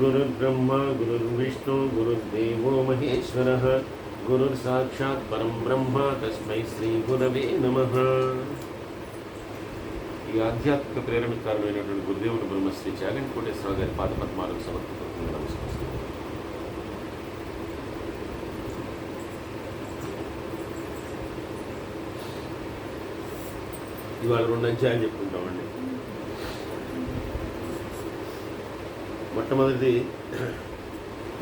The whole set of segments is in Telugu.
गुरुर्ब्रह्मा गुरुर्विष्णु गुरुर्देवो महेश्वरः गुरुर्साक्षात् परं ब्रह्म तस्मै శ్రీగురవే నమః ఈ ఆధ్యాత్మిక ప్రేరణకు కారణమైనటువంటి గురుదేవుడు బ్రహ్మశ్రీ చాగంటి కోటేశ్వరరావు గారి పాద పద్మాలకు సమర్పితమైన నమస్కరిస్తున్నాను ఇవాళ రెండు అధ్యాయాలు చెప్పుకుంటామండి మొట్టమొదటిది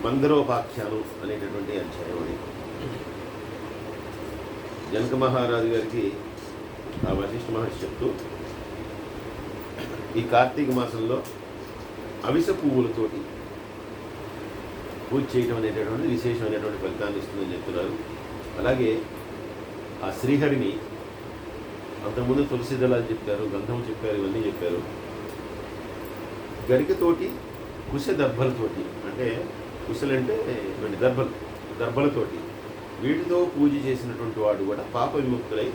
మందిరోపాఖ్యానం అనేటటువంటి అధ్యాయం అది. జనక మహారాజు గారికి ఆ వశిష్ఠ మహర్షి చెప్తూ ఈ కార్తీక మాసంలో అవిస పువ్వులతోటి పూజ చేయడం అనేటటువంటి విశేషమైనటువంటి ఫలితాన్ని ఇస్తుందని చెప్తున్నారు. అలాగే ఆ శ్రీహరిని అంతకుముందు తులసి దళాలు చెప్పారు గంధం చెప్పారు ఇవన్నీ చెప్పారు. గరికతోటి కుశ దర్భలతోటి అంటే కుశలంటే ఇవన్నీ దర్భలు దర్భలతోటి వీటితో పూజ చేసినటువంటి వాడు కూడా పాప విముక్తులై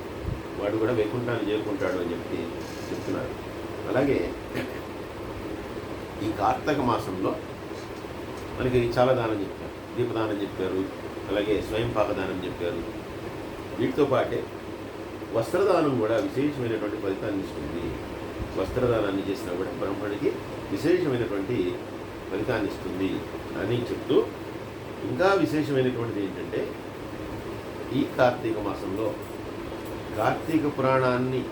వాడు కూడా వైకుంఠాన్ని చేరుకుంటాడు అని చెప్పి చెప్తున్నారు. అలాగే ఈ కార్తక మాసంలో మనకి చాలా దానం చెప్పారు దీపదానం చెప్పారు అలాగే స్వయం పాకదానం చెప్పారు. వీటితో పాటే వస్త్రదానం కూడా విశేషమైనటువంటి ఫలితాన్ని ఇస్తుంది. వస్త్రదానాన్ని చేసినా కూడా బ్రహ్మడికి విశేషమైనటువంటి ఫలితాన్ని ఇస్తుంది అని చెప్తూ ఇంకా విశేషమైనటువంటిది ఏంటంటే ఈ కార్తీక మాసంలో కార్తీక పురాణాన్ని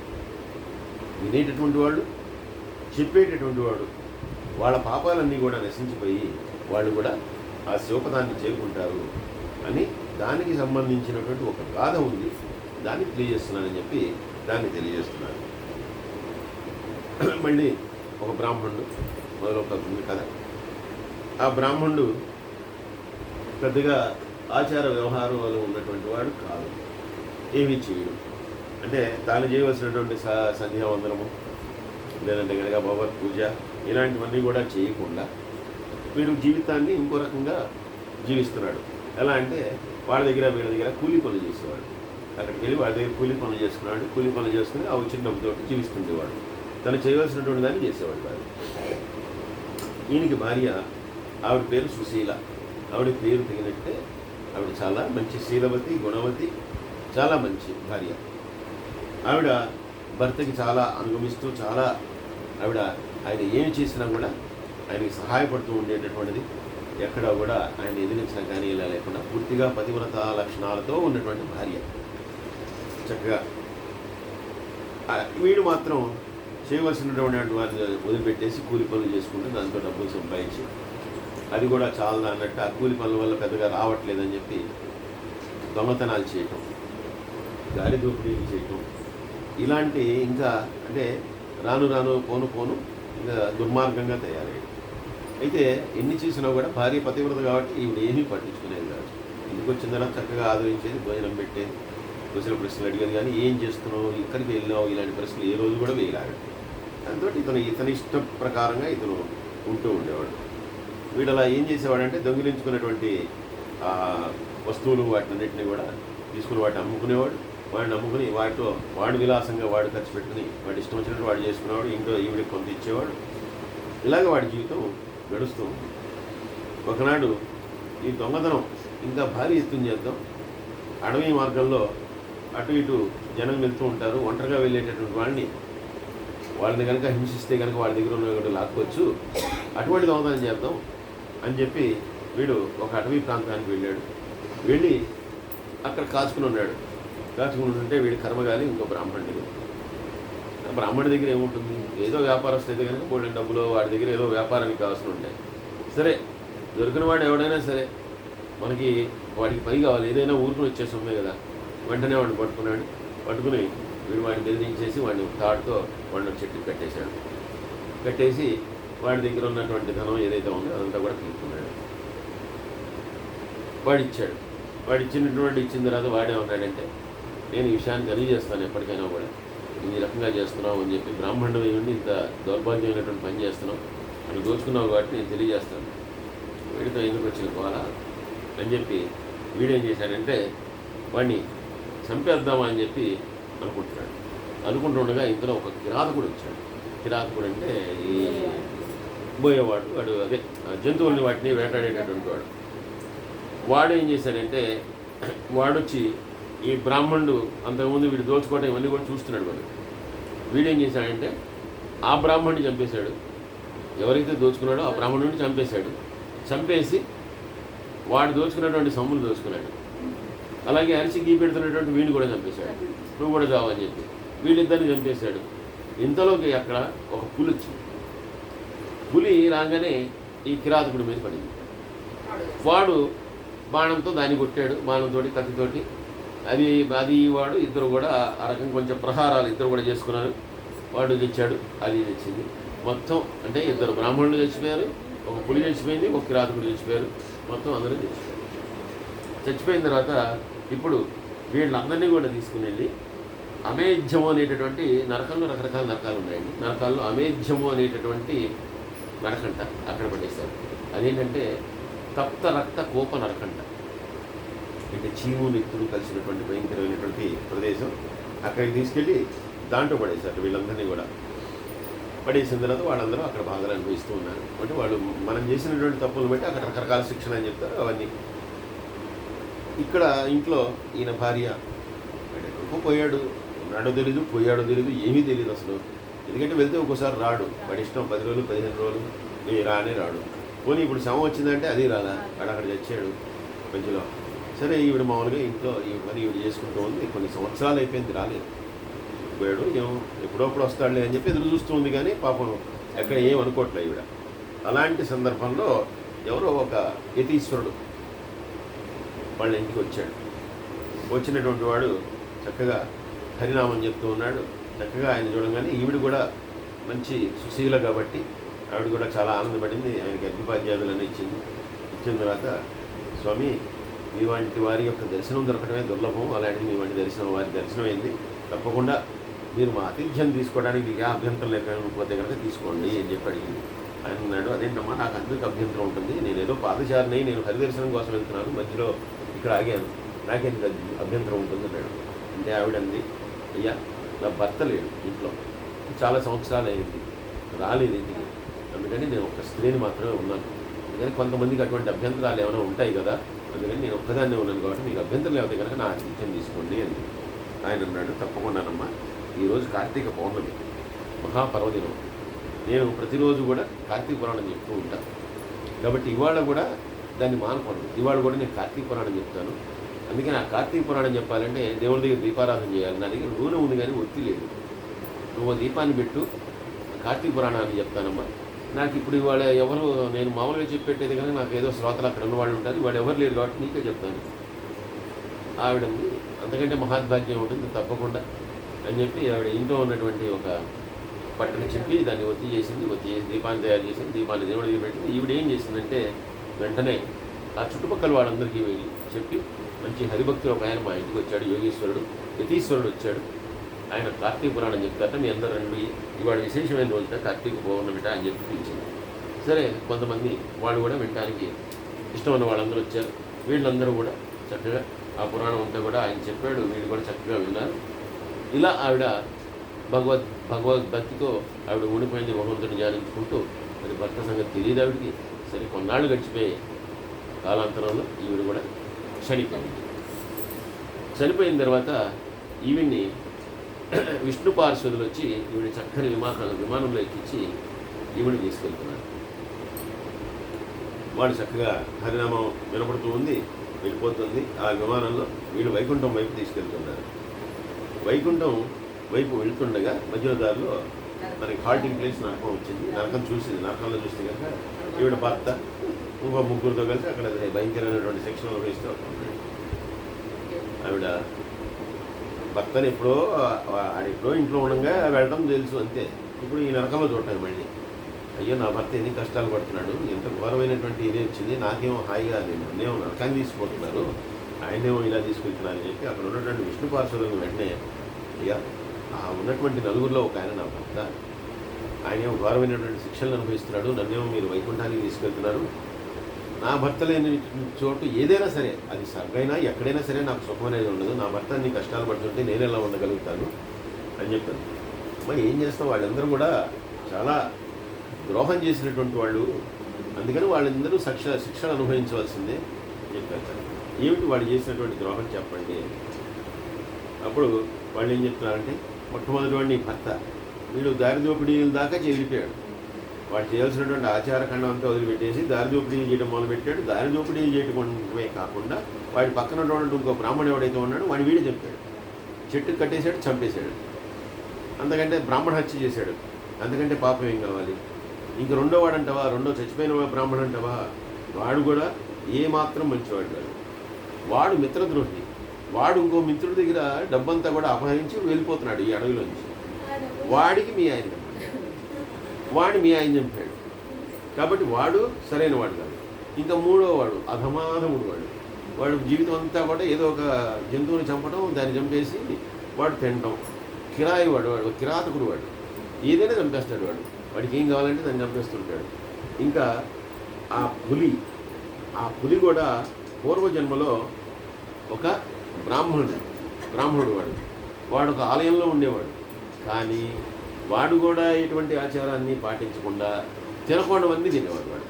వినేటటువంటి వాళ్ళు చెప్పేటటువంటి వాడు వాళ్ళ పాపాలన్నీ కూడా నశించిపోయి వాళ్ళు కూడా ఆ శివపదాన్ని చేరుకుంటారు అని దానికి సంబంధించినటువంటి ఒక గాథ ఉంది. దాన్ని తెలియజేస్తున్నానని చెప్పి దాన్ని తెలియజేస్తున్నారు మళ్ళీ ఒక బ్రాహ్మణుడు మరొక కథ. ఆ బ్రాహ్మణుడు పెద్దగా ఆచార వ్యవహారంలో ఉన్నటువంటి వాడు కాదు. ఏమీ చేయడు. అంటే తాను చేయవలసినటువంటి సంధ్యావందనము లేదంటే కనుక భగవత్ పూజ ఇలాంటివన్నీ కూడా చేయకుండా వీడు జీవితాన్ని ఇంకో రకంగా జీవిస్తున్నాడు. ఎలా అంటే వాళ్ళ దగ్గర వీళ్ళ దగ్గర కూలీ పనులు చేసేవాడు. అక్కడికి వెళ్ళి వాళ్ళ దగ్గర కూలీ పనులు చేసుకున్నాడు కూలీ పనులు చేసుకుని ఆ వచ్చిన డబ్బుతో జీవిస్తుండేవాడు. తను చేయవలసినటువంటి దాన్ని చేసేవాడు కాదు ఈయనకి భార్య ఆవిడ పేరు సుశీల. ఆవిడ పేరు తగినట్టే ఆవిడ చాలా మంచి శీలవతి గుణవతి చాలా మంచి భార్య. ఆవిడ భర్తకి చాలా అనుగమిస్తూ చాలా ఆవిడ ఆయన ఏమి చేసినా కూడా ఆయనకి సహాయపడుతూ ఉండేటటువంటిది. ఎక్కడ కూడా ఆయన ఎదిరించిన కానీ ఇలా లేకుండా పూర్తిగా పతివ్రత లక్షణాలతో ఉన్నటువంటి భార్య. చక్కగా వీడు మాత్రం చేయవలసినటువంటి వారిని వదిలిపెట్టేసి కూలి పనులు చేసుకుంటూ దాంతో డబ్బులు సంపాదించి అది కూడా చాలా అన్నట్టు ఆ కూలి పనుల వల్ల పెద్దగా రావట్లేదని చెప్పి దొంగతనాలు చేయటం గాలి దోపిడీలు చేయటం. ఇలాంటి ఇంకా అంటే రాను రాను పోను పోను ఇంకా దుర్మార్గంగా తయారయ్యాడు అయితే ఎన్ని చేసినా కూడా భార్య పతివ్రత కాబట్టి ఈవిడ ఏమీ పట్టించుకునేది కాదు. ఇంటికి వచ్చిన తర్వాత చక్కగా ఆదరించేది భోజనం పెట్టేది కుశల ప్రశ్నలు అడిగేది కానీ ఏం చేస్తున్నావు ఇక్కడికి వెళ్ళినావు ఇలాంటి ప్రశ్నలు ఏ రోజు కూడా వేయలాడు దాంతో ఇతను ఇతని ఇష్ట ప్రకారంగా ఇతను ఉంటూ ఉండేవాడు. వీడు అలా ఏం చేసేవాడంటే దొంగిలించుకున్నటువంటి వస్తువులు వాటినన్నింటినీ కూడా తీసుకుని వాటిని అమ్ముకునేవాడు. వాడిని అమ్ముకుని వాటితో వాడు విలాసంగా వాడు ఖర్చు పెట్టుకుని వాడి ఇష్టం వచ్చినట్టు వాడు చేసుకునేవాడు. ఇంట్లో ఈవిడికి కొంత ఇచ్చేవాడు. ఇలాగ వాడి జీవితం గడుస్తూ ఉంది. ఒకనాడు ఈ దొంగతనం ఇంకా భారీ ఎత్తున చేద్దాం. అడవి మార్గంలో అటు ఇటు జనం వెళ్తూ ఉంటారు. ఒంటరిగా వెళ్ళేటటువంటి వాడిని వాళ్ళని కనుక హింసిస్తే కనుక వాళ్ళ దగ్గర ఉన్న లాక్కోవచ్చు. అటువంటి దొంగతనం చేద్దాం. అని చెప్పి వీడు ఒక అటవీ ప్రాంతానికి వెళ్ళాడు. వెళ్ళి అక్కడ కాచుకుని ఉన్నాడు. కాచుకుని ఉంటే వీడి కర్మగాలి ఇంకో బ్రాహ్మణుడి బ్రాహ్మణుడి దగ్గర ఏముంటుంది? ఏదో వ్యాపారస్తు అయితే కనుక కొన్ని డబ్బులు వాడి దగ్గర ఏదో వ్యాపారానికి కావాల్సి ఉంటాయి సరే దొరికిన వాడు ఎవడైనా సరే మనకి వాడికి పని కావాలి. ఏదైనా ఊరుకుని వచ్చేసి కదా. వెంటనే వాడిని పట్టుకున్నాడు. పట్టుకుని వీడు వాడిని బెదిరించేసి వాడిని తాడుతో వాడిని చెట్టు కట్టేశాడు. కట్టేసి వాడి దగ్గర ఉన్నటువంటి ధనం ఏదైతే ఉందో అదంతా కూడా తీసుకున్నాడు. వాడు ఇచ్చాడు వాడు ఇచ్చినటువంటి ఇచ్చిన తర్వాత వాడే ఉన్నాడంటే నేను ఈ విషయాన్ని తెలియజేస్తాను ఎప్పటికైనా కూడా. ఈ రకంగా చేస్తున్నావు అని చెప్పి బ్రాహ్మణుడు ఉండి ఇంత దౌర్భాగ్యమైనటువంటి పని చేస్తున్నావు. అని దోచుకున్నావు కాబట్టి నేను తెలియజేస్తాను. వీడితో ఎందుకు వచ్చిన కోలా? అని చెప్పి వీడేం చేశాడంటే వాడిని చంపేద్దామా అని చెప్పి అనుకుంటున్నాడు. అనుకుంటుండగా ఇంతలో ఒక కిరాతకుడు వచ్చాడు. కిరాతకుడు అంటే ఈ పోయేవాడు వాడు అదే జంతువుల్ని వాటిని వేటాడేటటువంటి వాడు. వాడు ఏం చేశాడంటే వాడొచ్చి ఈ బ్రాహ్మణుడు అంతకుముందు వీడు దోచుకోవటం ఇవన్నీ కూడా చూస్తున్నాడు వాడు. వీడేం చేశాడంటే ఆ బ్రాహ్మణుడిని చంపేశాడు. ఎవరైతే దోచుకున్నాడో ఆ బ్రాహ్మణుడిని చంపేశాడు. చంపేసి వాడు దోచుకున్నటువంటి సొమ్ములు దోచుకున్నాడు. అలాగే అరిసి గీ పెడుతున్నటువంటి వీడిని కూడా చంపేశాడు. నువ్వు కూడా చావని చెప్పి వీళ్ళిద్దరిని చంపేశాడు. ఇంతలోకి అక్కడ ఒక పులి వచ్చింది. పులి రాగానే ఈ కిరాతకుడి మీద పడింది. వాడు బాణంతో దాన్ని కొట్టాడు బాణంతోటి కత్తితోటి. అది అది వాడు ఇద్దరు కూడా ఆ రకం కొంచెం ప్రహారాలు ఇద్దరు కూడా చేసుకున్నారు. వాడు తెచ్చాడు అది తెచ్చింది. మొత్తం అంటే ఇద్దరు బ్రాహ్మణులు చచ్చిపోయారు ఒక పులి చచ్చిపోయింది ఒక కిరాతకుడు చచ్చిపోయారు. మొత్తం అందరూ చచ్చిపోయారు. చచ్చిపోయిన తర్వాత ఇప్పుడు వీళ్ళందరినీ కూడా తీసుకుని వెళ్ళి అమేధ్యము అనేటటువంటి నరకంలో రకరకాల నరకాలు ఉన్నాయండి. నరకాల్లో అమేధ్యము అనేటటువంటి నరకంట అక్కడ పడేశారు. అదేంటంటే తప్త రక్త కోప నరకంట. అంటే చీము నిత్తులు కలిసినటువంటి భయంకరమైనటువంటి ప్రదేశం. అక్కడికి తీసుకెళ్ళి దాంట్లో పడేశారు వీళ్ళందరినీ కూడా. పడేసిన తర్వాత వాళ్ళందరూ అక్కడ బాధలు అనుభవిస్తూ ఉన్నారు. అంటే వాళ్ళు మనం చేసినటువంటి తప్పులు బట్టి అక్కడ రకరకాల శిక్షణ అని చెప్తారు అవన్నీ. ఇక్కడ ఇంట్లో ఈయన భార్య ఎక్కడికో పోయాడు. ఉన్నాడో తెలీదు పోయాడో తెలీదు ఏమీ తెలియదు అసలు. ఎందుకంటే వెళ్తే ఒక్కోసారి రాడు. వాడి ఇష్టం పది రోజులు పదిహేను రోజులు నీ రానే రాడు. పోనీ ఇప్పుడు శవం వచ్చిందంటే అది రాలా వాడు అక్కడ చచ్చాడు మధ్యలో సరే ఈవిడ మామూలుగా ఇంట్లో ఈ పని ఈవిడ చేసుకుంటూ ఉంది. కొన్ని సంవత్సరాలు అయిపోయింది రాలేదు. పోయాడు ఏమో ఎప్పుడప్పుడు వస్తాడులే అని చెప్పి ఎదురు చూస్తూ ఉంది కానీ పాపం ఎక్కడ ఏం అనుకోవట్లే ఈవిడ. అలాంటి సందర్భంలో ఎవరో ఒక యతీశ్వరుడు వాళ్ళ ఇంటికి వచ్చాడు. వచ్చినటువంటి వాడు చక్కగా హరినామం చెప్తూ ఉన్నాడు. చక్కగా ఆయన చూడగానే ఈవిడ కూడా మంచి సుశీల కాబట్టి ఆవిడ కూడా చాలా ఆనందపడింది. ఆయనకి అగ్నిపాధ్యాయులను ఇచ్చింది. ఇచ్చిన తర్వాత స్వామి మీ వంటి వారి యొక్క దర్శనం దొరకడమే దుర్లభం. అలాంటిది మీ వంటి దర్శనం వారి దర్శనం అయింది తప్పకుండా మీరు మా ఆతిథ్యం తీసుకోవడానికి మీకు ఏ అభ్యంతరం లేకపోతే కనుక తీసుకోండి అని చెప్పి అడిగింది. ఆయన అన్నాడు అదేంటమ్మా నాకు అందరికి అభ్యంతరం ఉంటుంది. నేను ఏదో పాదచారిని నేను హరిదర్శనం కోసం వెళ్తున్నాను. మధ్యలో ఇక్కడ ఆగాను. నాకెందుకు అభ్యంతరం ఉంటుంది అన్నాడు అంటే ఆవిడంది అయ్యా నా భర్త లేడు ఇంట్లో. చాలా సంవత్సరాలు అయింది. రాలేదు ఇంటికి. అందుకని నేను ఒక స్త్రీని మాత్రమే ఉన్నాను. అందుకని కొంతమందికి అటువంటి అభ్యంతరాలు ఏమైనా ఉంటాయి కదా అందుకని నేను ఒక్కదాన్నే ఉన్నాను కాబట్టి మీకు అభ్యంతరం లేకపోతే కనుక నా ఆతిథ్యం తీసుకోండి అని ఆయన అన్నాడు. తప్పకుండానమ్మా ఈరోజు కార్తీక పౌర్ణమి మహాపర్వదినం. నేను ప్రతిరోజు కూడా కార్తీక పురాణం చెప్తూ ఉంటాను. కాబట్టి ఇవాళ కూడా దాన్ని మానకూడదు ఇవాళ కూడా నేను కార్తీక పురాణం చెప్తాను. అందుకే నా కార్తీక పురాణం చెప్పాలంటే దేవుడి దగ్గర దీపారాధన చేయాలి. నా దగ్గర నూనె ఉంది కానీ ఒత్తి లేదు. నువ్వు దీపాన్ని పెట్టు కార్తీక పురాణాన్ని చెప్తానమ్మా. నాకు ఇప్పుడు ఇవాళ ఎవరు నేను మామూలుగా చెప్పేటది కానీ నాకు ఏదో శ్రోతలు అక్కడ ఉన్నవాళ్ళు ఉంటారు వాడు ఎవరు లేరు కాబట్టి నీకే చెప్తాను. ఆవిడ అంతకంటే మహాద్భాగ్యం ఉంటుంది తప్పకుండా అని చెప్పి ఆవిడ ఇంట్లో ఉన్నటువంటి ఒక పట్టణ చెప్పి దాన్ని ఒత్తి చేసింది ఒత్తి చేసి దీపాన్ని తయారు చేసింది దీపాన్ని దేవుడి పెట్టింది ఈవిడ ఏం చేసిందంటే వెంటనే ఆ చుట్టుపక్కల వాళ్ళందరికీ వెళ్ళి చెప్పి మంచి హరిభక్తులు ఒక ఆయన మా ఇంటికి వచ్చాడు యోగేశ్వరుడు యతీశ్వరుడు వచ్చాడు. ఆయన కార్తీక పురాణం చెప్తారట మీ అందరూ రండి ఇవాళ విశేషమైన రోజున కార్తీక పౌర్ణమిట అని చెప్పి పిలిచింది. సరే కొంతమంది వాళ్ళు కూడా వినడానికి ఇష్టమైన వాళ్ళందరూ వచ్చారు. వీళ్ళందరూ కూడా చక్కగా ఆ పురాణం ఉంటే కూడా ఆయన చెప్పాడు వీళ్ళు కూడా చక్కగా విన్నారు. ఇలా ఆవిడ భగవద్ భగవద్భక్తితో ఆవిడ ఉండిపోయింది భగవంతుని ధ్యానించుకుంటూ మరి భర్త సంగతి తెలియదు ఆవిడికి. సరే కొన్నాళ్ళు గడిచిపోయి కాలాంతరంలో ఈవిడ కూడా చనిపోయింది. చనిపోయిన తర్వాత ఈవిడ్ని విష్ణు పార్శ్వదులు వచ్చి ఈవిడ చక్కని విమానం విమానంలో ఎక్కించి ఈవిడ తీసుకెళ్తున్నారు. వాడు చక్కగా హరినామం వినపడుతూ ఉంది వెళ్ళిపోతుంది. ఆ విమానంలో వీళ్ళు వైకుంఠం వైపు తీసుకెళ్తున్నారు. వైకుంఠం వైపు వెళ్తుండగా మధ్యలో దారిలో మనకి హాల్టింగ్ ప్లేస్ నరకం వచ్చింది. నరకం చూసింది. నరకంలో చూస్తే కనుక ఈవిడ భర్త ఇంకో ముగ్గురితో కలిసి అక్కడ భయంకరమైనటువంటి శిక్షణ వేస్తూ ఆవిడ భర్తని ఎప్పుడో ఆడ ఎప్పుడో ఇంట్లో ఉండగా వెళ్ళడం తెలుసు అంతే. ఇప్పుడు ఈ నరకంలో చూడటం మళ్ళీ. అయ్యో నా భర్త ఎన్ని కష్టాలు పడుతున్నాడు ఎంత ఘోరమైనటువంటి ఇదే వచ్చింది నాకేమో హాయిగా నేను నేను నరకాన్ని తీసుకుపోతున్నారు ఆయనేమో ఇలా తీసుకెళ్తున్నారు అని చెప్పి అక్కడ ఉన్నటువంటి విష్ణు పార్శ్వలను వెంటనే అయ్యా ఆ ఉన్నటువంటి నలుగురిలో ఒక ఆయన నా భర్త. ఆయనేమో ఘోరమైనటువంటి శిక్షలను అనుభవిస్తున్నాడు నన్నేమో మీరు వైకుంఠానికి తీసుకెళ్తున్నారు నా భర్త లేని చోటు ఏదైనా సరే అది సర్గైనా ఎక్కడైనా సరే నాకు సుఖం అనేది ఉండదు. నా భర్త అన్ని కష్టాలు పడుతుంటే నేను ఎలా ఉండగలుగుతాను అని చెప్పాను. మరి ఏం చేస్తాం వాళ్ళందరూ కూడా చాలా ద్రోహం చేసినటువంటి వాళ్ళు. అందుకని వాళ్ళందరూ శిక్ష శిక్షణ అనుభవించవలసిందే చెప్పారు ఏమిటి వాళ్ళు చేసినటువంటి ద్రోహం చెప్పండి అప్పుడు వాళ్ళు ఏం చెప్తున్నారంటే మొట్టమొదటి వాడిని భర్త. వీడు దారి దోపిడీల దాకా చేరిపోయాడు వాడు చేయాల్సినటువంటి ఆచారఖండం అంతా వదిలిపెట్టేసి దారి దోపిడీలు చేయడం మొదలుపెట్టాడు. దారి దోపిడీలు చేయటమే కాకుండా వాడి పక్కన ఉన్నటువంటి ఇంకో బ్రాహ్మణుడు ఎవడైతే ఉన్నాడో వాడిని వీడే చంపాడు. చెట్టు కట్టేశాడు చంపేశాడు. అంతకంటే బ్రాహ్మణ హత్య చేశాడు. అంతకంటే పాపం ఏం కావాలి? ఇంక రెండో వాడు అంటావా రెండో చచ్చిపోయిన బ్రాహ్మణ అంటావా? వాడు కూడా ఏమాత్రం మంచివాడు కాదు. వాడు మిత్రద్రోహి. వాడు ఇంకో మిత్రుడి దగ్గర డబ్బంతా కూడా అపహరించి వెళ్ళిపోతున్నాడు ఈ అడవిలోంచి. వాడికి మీ ఆయన. వాడు మీ ఆయన చంపాడు. కాబట్టి వాడు సరైన వాడు కాదు. ఇంకా మూడో వాడు అధమాధముడు వాడు. వాడు జీవితం అంతా కూడా ఏదో ఒక జంతువుని చంపడం దాన్ని చంపేసి వాడు తినడం కిరాయి వాడు వాడు కిరాతకుడు వాడు. ఏదైనా చంపేస్తాడు వాడు. వాడికి ఏం కావాలంటే దాన్ని చంపేస్తుంటాడు. ఇంకా ఆ పులి ఆ పులి కూడా పూర్వజన్మలో ఒక బ్రాహ్మణుడు బ్రాహ్మణుడు వాడు. వాడు ఒక ఆలయంలో ఉండేవాడు. కానీ వాడు కూడా ఎటువంటి ఆచారాన్ని పాటించకుండా తినకూడవన్నీ తినేవాడు వాడు.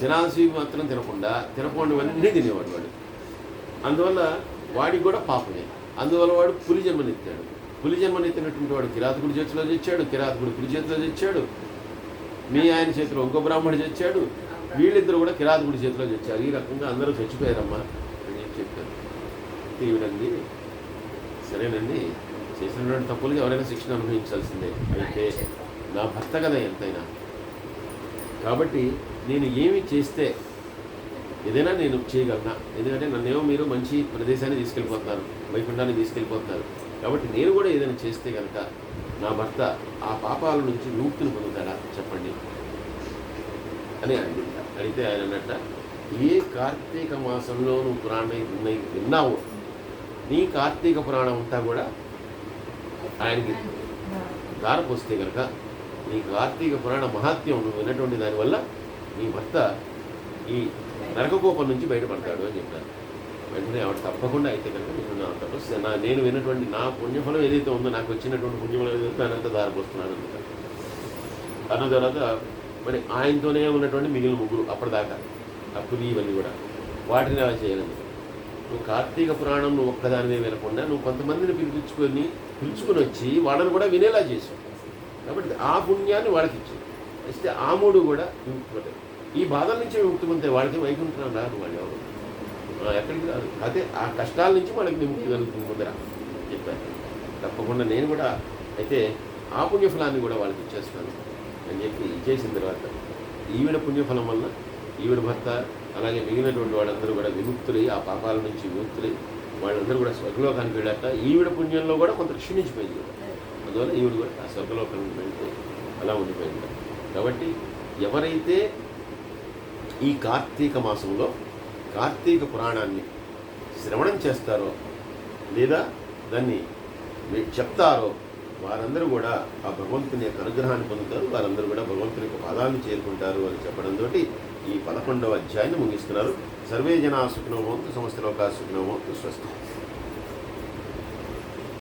తినాల్సివి మాత్రం తినకుండా తినకూడవన్నీ తినేవాడు వాడు. అందువల్ల వాడికి కూడా పాపమే. అందువల్ల వాడు పులి జన్మనెత్తాడు. పులి జన్మనెత్తినటువంటి వాడు కిరాతకుడి చేతిలో తెచ్చాడు కిరాతకుడు పులి చేతిలో తెచ్చాడు మీ ఆయన చేతిలో ఇంకో బ్రాహ్మణుడు చేచ్చాడు వీళ్ళిద్దరు కూడా కిరాతకుడి చేతిలో తెచ్చారు ఈ రకంగా అందరూ చచ్చిపోయారమ్మా అని చెప్పి చెప్పారు తీవిడండి సరేనండి. చేసినటువంటి తప్పులకి ఎవరైనా శిక్షణ అనుభవించాల్సిందే. అయితే నా భర్త కదా ఎంతైనా. కాబట్టి నేను ఏమి చేస్తే ఏదైనా నేను చేయగలనా? ఎందుకంటే నన్నేమో మీరు మంచి ప్రదేశాన్ని తీసుకెళ్ళిపోతున్నారు వైకుంఠాన్ని తీసుకెళ్ళిపోతున్నారు. కాబట్టి నేను కూడా ఏదైనా చేస్తే కనుక నా భర్త ఆ పాపాల నుంచి విముక్తిని పొందుతాడా? చెప్పండి. అని అడిగింట అడిగితే ఆయన అన్నట్ట ఏ కార్తీక మాసంలో నువ్వు పురాణం విన్నావు? నీ కార్తీక పురాణం అంతా కూడా ఆయనకి దారపోస్తే కనుక నీ కార్తీక పురాణ మహాత్మ్యం నువ్వు విన్నటువంటి దానివల్ల నీ భర్త ఈ నరకకోపం నుంచి బయటపడతాడు అని చెప్పారు. వెంటనే ఆవిడ తప్పకుండా అయితే కనుక నేను నా తపస్సు నా నేను విన్నటువంటి నా పుణ్యఫలం ఏదైతే ఉందో నాకు వచ్చినటువంటి పుణ్యఫలం ఏదైతే దానంతా దారిపోస్తున్నాను అందుకని అన్న తర్వాత మరి ఆయనతోనే ఉన్నటువంటి మిగిలిన ముగ్గురు అప్పటిదాకా అప్పులు ఇవన్నీ కూడా వాటిని అలా చేయాలని నువ్వు కార్తీక పురాణం నువ్వు ఒక్కదానినే వినకుండా నువ్వు కొంతమందిని పిలిపించుకొని పిలుచుకుని వచ్చి వాళ్ళని కూడా వినేలా చేశాడు. కాబట్టి ఆ పుణ్యాన్ని వాళ్ళకి ఇచ్చాడు. ఇస్తే ఆ మూడు కూడా విముక్తి ఈ బాధల నుంచి విముక్తి పొందే వాళ్ళకి వైకుంఠం రాదు వాళ్ళు ఎవరు? ఎక్కడికి రాదు. అదే ఆ కష్టాల నుంచి వాళ్ళకి విముక్తి కలుగుతుంది ముందర చెప్పారు. తప్పకుండా నేను కూడా అయితే ఆ పుణ్యఫలాన్ని కూడా వాళ్ళకి ఇచ్చేస్తాను అని చెప్పి ఇచ్చేసిన తర్వాత ఈవిడ పుణ్యఫలం వల్ల ఈవిడ భర్త అలాగే మిగిలినటువంటి వాళ్ళందరూ కూడా విముక్తులై ఆ పాపాల నుంచి విముక్తులై వాళ్ళందరూ కూడా స్వర్గలోకానికి వెళ్ళాక ఈవిడ పుణ్యంలో కూడా కొంత క్షీణించిపోయింది. కూడా అందువల్ల ఈవిడ కూడా ఆ స్వర్గలోకానికి వెళ్తే అలా ఉండిపోయింది. కాబట్టి ఎవరైతే ఈ కార్తీక మాసంలో కార్తీక పురాణాన్ని శ్రవణం చేస్తారో లేదా దాన్ని మీరు చెప్తారో వారందరూ కూడా ఆ భగవంతుని యొక్క అనుగ్రహాన్ని పొందుతారు. వారందరూ కూడా భగవంతుని యొక్క పదాన్ని చేరుకుంటారు అని చెప్పడంతో ఈ పదకొండవ అధ్యాయాన్ని ముగిస్తున్నారు. సర్వే జనా సుఖినోమోంతు సమస్త లోకా సుఖినోమోంతు స్వస్తి.